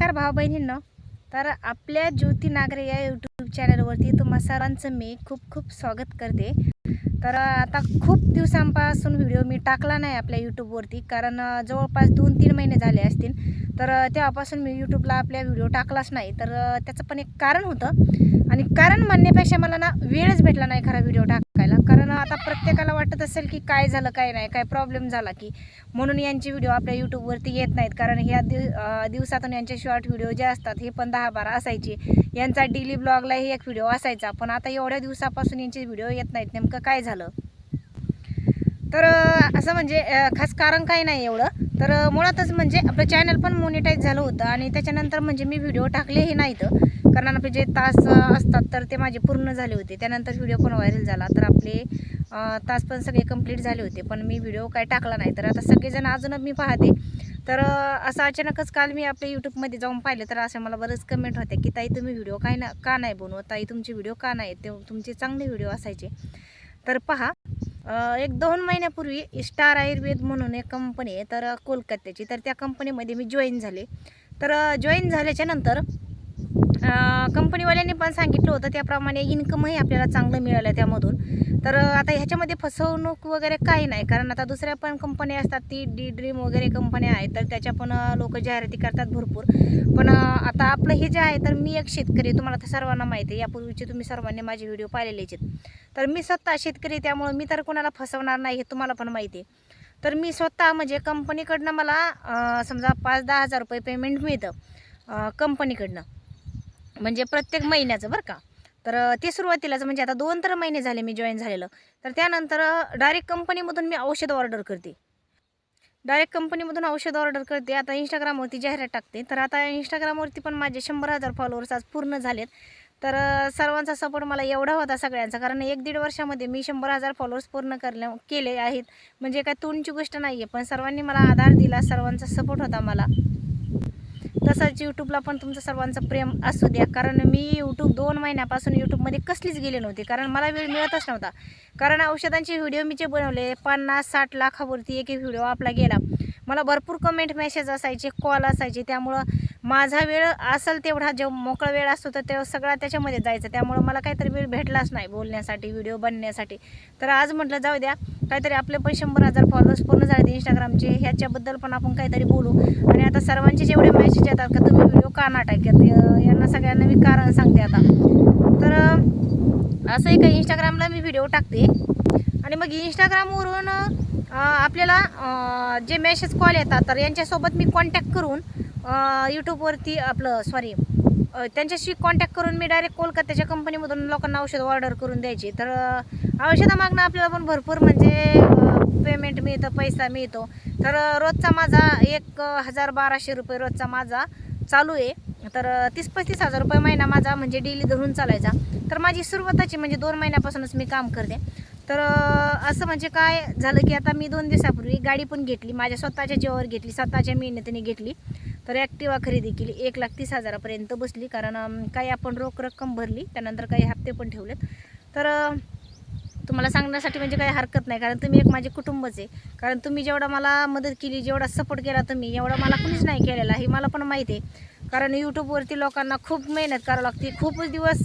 नमस्कार भाऊ बहिणींनो तर आपल्या ज्योती नागरे या यूट्यूब चॅनलवरती तुम्हा सर्वांचं मी खूप खूप स्वागत करते. तर आता खूप दिवसांपासून व्हिडिओ मी टाकला नाही आपल्या यूट्यूबवरती कारण जवळपास दोन तीन महिने झाले असतील. तर तेव्हापासून मी यूट्यूबला आपल्या व्हिडिओ टाकलाच नाही. तर त्याचं पण एक कारण होतं. आणि कारण म्हणण्यापेक्षा मला ना वेळच भेटला नाही खरा व्हिडिओ टाकायला. कारण प्रत्येकाला वाटत असेल की काय झालं काय नाही काय प्रॉब्लेम झाला की. म्हणून यांचे व्हिडिओ आपल्या यूट्यूबवरती येत नाहीत. कारण ह्या दिव दिवसातून यांचे शॉर्ट व्हिडिओ जे असतात हे पण दहा बारा असायचे. यांचा डेली ब्लॉगलाही एक व्हिडिओ असायचा. पण आता एवढ्या दिवसापासून यांचे व्हिडिओ येत नाहीत. नेमकं काय झालं? तर असं म्हणजे खास कारण काही नाही एवढं. तर मुळातच म्हणजे आपलं चॅनल पण मोनिटाईज झालं होतं आणि त्याच्यानंतर म्हणजे मी व्हिडिओ टाकलेही नाहीत कारण आपले जे तास असतात तर ते माझे पूर्ण झाले होते. त्यानंतर व्हिडिओ पण व्हायरल झाला. तर आपले तास पण सगळे कंप्लीट झाले होते. पण मी व्हिडिओ काय टाकला नाही. तर आता सगळेजण अजून मी पाहते. तर असं अचानकच काल मी आपल्या यूट्यूबमध्ये जाऊन पाहिलं तर असं मला बरंच कमेंट होते की ताई तुम्ही व्हिडिओ काय ना का नाही बनवत? ताई तुमचे व्हिडिओ का नाही? ते तुमचे चांगले व्हिडिओ असायचे. तर पहा एक दोन महिन्यापूर्वी स्टार आयुर्वेद म्हणून एक कंपनी आहे तर कोलकात्याची. तर त्या कंपनीमध्ये मी जॉईन झाले. तर जॉईन झाल्याच्यानंतर कंपनीवाल्यांनी पण सांगितलं होतं त्याप्रमाणे इन्कमही आपल्याला चांगलं मिळालं त्यामधून. तर आता ह्याच्यामध्ये फसवणूक वगैरे काही नाही कारण आता दुसऱ्या पण कंपन्या असतात ती डी ड्रीम वगैरे कंपन्या आहेत तर त्याच्या पण लोक जाहिराती करतात भरपूर. पण आता आपलं हे जे आहे तर मी एक शेतकरी तुम्हाला तर सर्वांना माहिती आहे. यापूर्वीचे तुम्ही सर्वांनी माझे व्हिडिओ पाहिलेलेच आहेत. तर मी स्वतः शेतकरी त्यामुळं मी तर कोणाला फसवणार नाही हे तुम्हाला पण माहिती आहे. तर मी स्वतः म्हणजे कंपनीकडनं मला समजा पाच दहा हजार रुपये पेमेंट मिळतं कंपनीकडनं. म्हणजे प्रत्येक महिन्याचं बरं का. तर ते सुरुवातीलाच म्हणजे आता दोन तर महिने झाले मी जॉईन झालेलं. तर त्यानंतर डायरेक्ट कंपनीमधून मी औषध ऑर्डर करते. डायरेक्ट कंपनीमधून औषध ऑर्डर करते. आता इंस्टाग्रामवरती जाहिरात टाकते. तर आता इंस्टाग्रामवरती पण माझे शंभर हजार फॉलोअर्स आज पूर्ण झालेत. तर सर्वांचा सपोर्ट मला एवढा होता सगळ्यांचा. कारण एक दीड वर्षामध्ये मी शंभर हजार फॉलोअर्स पूर्ण करल्या केले आहेत. म्हणजे काय तोंडची गोष्ट नाही आहे पण सर्वांनी मला आधार दिला. सर्वांचा सपोर्ट होता मला. तसंच यूट्यूबला पण तुमचं सर्वांचं प्रेम असू द्या. कारण मी यूट्यूब दोन महिन्यापासून यूट्यूबमध्ये कसलीच गेले नव्हते. कारण मला वेळ मिळतच नव्हता. कारण औषधांचे व्हिडिओ मी जे बनवले पन्नास साठ लाखावरती एक एक व्हिडिओ आपला गेला. मला भरपूर कमेंट मेसेज असायचे कॉल असायचे. त्यामुळं माझा वेळ असेल तेवढा जो मोकळा वेळ असतो तर तेव्हा सगळा त्याच्यामध्ये जायचं. त्यामुळं मला काहीतरी वेळ भेटलाच नाही बोलण्यासाठी व्हिडिओ बनण्यासाठी. तर आज म्हटलं जाऊ द्या. काहीतरी आपले पण शंभर हजार फॉलोअर्स पूर्ण झाले इंस्टाग्रामचे ह्याच्याबद्दल पण आपण काहीतरी बोलू. आणि आता सर्वांचे जेवढे मेसेज येतात का तुम्ही व्हिडिओ का नाटक टाकत? यांना सगळ्यांना मी कारण सांगते आता. तर असं एका इंस्टाग्रामला मी व्हिडिओ टाकते. आणि मग इंस्टाग्रामवरून आपल्याला जे मेसेज कॉल येतात तर यांच्यासोबत मी कॉन्टॅक्ट करून यूट्यूबवरती आपलं सॉरी त्यांच्याशी कॉन्टॅक्ट करून मी डायरेक्ट कोलकात्याच्या कंपनीमधून लोकांना औषध ऑर्डर करून द्यायची. तर औषधं औषधामागनं आपल्याला पण भरपूर म्हणजे पेमेंट मिळतं पैसा मिळतो. तर रोजचा माझा एक हजार बाराशे रुपये रोजचा माझा चालू आहे. तर तीस पस्तीस हजार रुपये महिना माझा म्हणजे डेली धरून चालायचा. तर माझी सुरुवाताची म्हणजे दोन महिन्यापासूनच मी काम करते. तर असं म्हणजे काय झालं की आता मी दोन दिवसापूर्वी गाडी पण घेतली. माझ्या स्वतःच्या जीवावर घेतली. स्वतःच्या मेहनतीने घेतली. तर ॲक्टिवा खरेदी केली. एक लाख तीस हजारापर्यंत बसली. कारण काही आपण रोख रक्कम भरली. त्यानंतर काही हप्ते पण ठेवलेत. तर तुम्हाला सांगण्यासाठी म्हणजे काही हरकत नाही. कारण तुम्ही एक माझे कुटुंबच आहे. कारण तुम्ही जेवढा मला मदत केली जेवढा सपोर्ट केला तुम्ही एवढा मला कुणीच नाही केलेला. हे मला पण माहिती आहे. कारण यूट्यूबवरती लोकांना खूप मेहनत करावं लागते. खूपच दिवस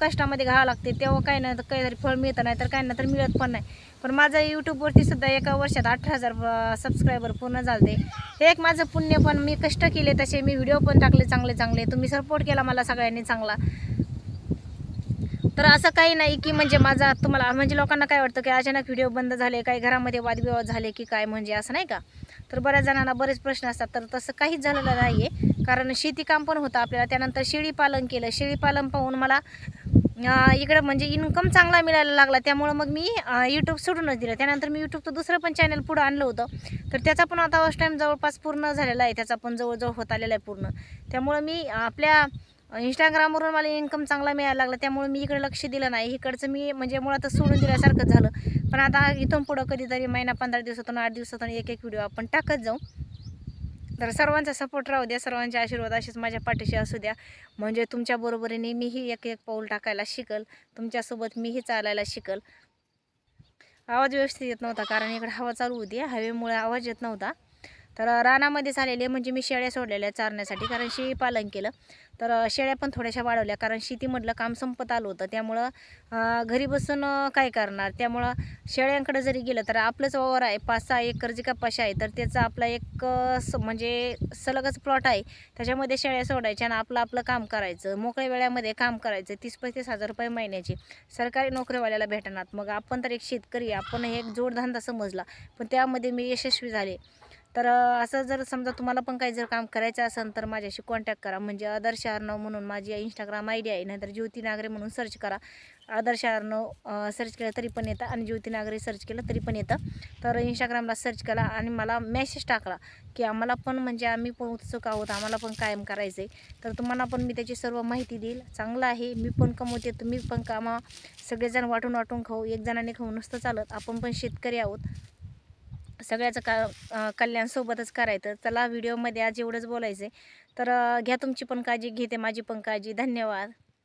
कष्टामध्ये घ्यावं लागते. तेव्हा काही ना तर काहीतरी फळ मिळतं नाही तर काही ना तर मिळत पण नाही. पण माझं यूट्यूबवरती सुद्धा एका वर्षात अठरा हजार सबस्क्रायबर पूर्ण झाले हे एक माझं पुण्य पण मी कष्ट केले तसे मी व्हिडिओ पण टाकले चांगले चांगले. तुम्ही सपोर्ट केला मला सगळ्यांनी चांगला. तर असं काही नाही की म्हणजे माझा तुम्हाला म्हणजे लोकांना काय वाटतं की अचानक व्हिडिओ बंद झाले काही घरामध्ये वादविवाद झाले की काय म्हणजे असं नाही का? तर बऱ्याच जणांना बरेच प्रश्न असतात तर तसं काहीच झालेलं नाही आहे कारण शेतीकाम पण होतं आपल्याला. त्यानंतर शेळीपालन केलं. शेळीपालन पाहून मला इकडं म्हणजे इन्कम चांगला मिळायला लागला. त्यामुळं मग मी यूट्यूब सोडूनच दिलं. त्यानंतर मी यूट्यूबचं दुसरं पण चॅनल पुढं आणलं होतं. तर त्याचा पण आता फर्स्ट टाईम जवळपास पूर्ण झालेला आहे. त्याचा पण जवळजवळ होत आलेला आहे पूर्ण. त्यामुळं मी आपल्या इंस्टाग्रामवरून मला इन्कम चांगला मिळायला लागला. त्यामुळे मी इकडे लक्ष दिलं नाही. इकडचं मी म्हणजे मुळातच सोडून दिल्यासारखं झालं. पण आता इथून पुढं कधीतरी महिना पंधरा दिवसातून आठ दिवसातून एक एक व्हिडिओ आपण टाकत जाऊ. तर सर्वांचा सपोर्ट राहू द्या सर्वांचे आशीर्वाद असेच माझ्या पाठीशी असू द्या. म्हणजे तुमच्या बरोबरीने मीही एक एक पाऊल टाकायला शिकल तुमच्यासोबत मीही चालायला शिकल. आवाज व्यवस्थित येत नव्हता कारण इकडे हवा चालू होती हवेमुळे आवाज येत नव्हता. तर रानामध्ये झालेले म्हणजे मी शेळ्या सोडलेल्या चारण्यासाठी कारण शेळी पालन केलं. तर शेळ्या पण थोड्याशा वाढवल्या कारण शेतीमधलं काम संपत आलं होतं. त्यामुळं घरी बसून काय करणार? त्यामुळं शेळ्यांकडे जरी गेलं तर आपलंच वावर आहे. पाच सहा एकर जी कपाशी आहे तर त्याचा आपला एक स- म्हणजे सलगच प्लॉट आहे. त्याच्यामध्ये शेळ्या सोडायच्या आणि आपलं आपलं काम करायचं. मोकळ्या वेळामध्ये काम करायचं. तीस पस्तीस हजार रुपये महिन्याचे. सरकारी नोकरीवाल्याला भेटणार. मग आपण तर एक शेतकरी आपण हे एक जोडधंदा समजला. पण त्यामध्ये मी यशस्वी झाले. तर असं जर समजा तुम्हाला पण काही जर काम करायचं असेल तर माझ्याशी कॉन्टॅक्ट करा. म्हणजे आदर्श अर्णव म्हणून माझी इंस्टाग्राम आय डी आहे. नाहीतर ज्योती नागरे म्हणून सर्च करा. आदर्श अर्णव सर्च केलं तरी पण येतं आणि ज्योती नागरे सर्च केलं तरी पण येतं. तर इंस्टाग्रामला सर्च करा आणि मला मेसेज टाकला की आम्हाला पण म्हणजे आम्ही पण उत्सुक आहोत. आम्हाला पण कायम करायचं आहे तर तुम्हाला पण मी त्याची सर्व माहिती देईल. चांगलं आहे. मी पण कमवते. तुम्ही पण कामा. सगळेजण वाटून वाटून खाऊ. एक जणाने खाऊ. नुसतं चालत. आपण पण शेतकरी आहोत. सगळ्याचं का कल्याणसोबतच करायचं. चला व्हिडिओमध्ये आज एवढंच बोलायचं आहे तर घ्या तुमची पण काळजी घेते माझी पण काळजी. धन्यवाद.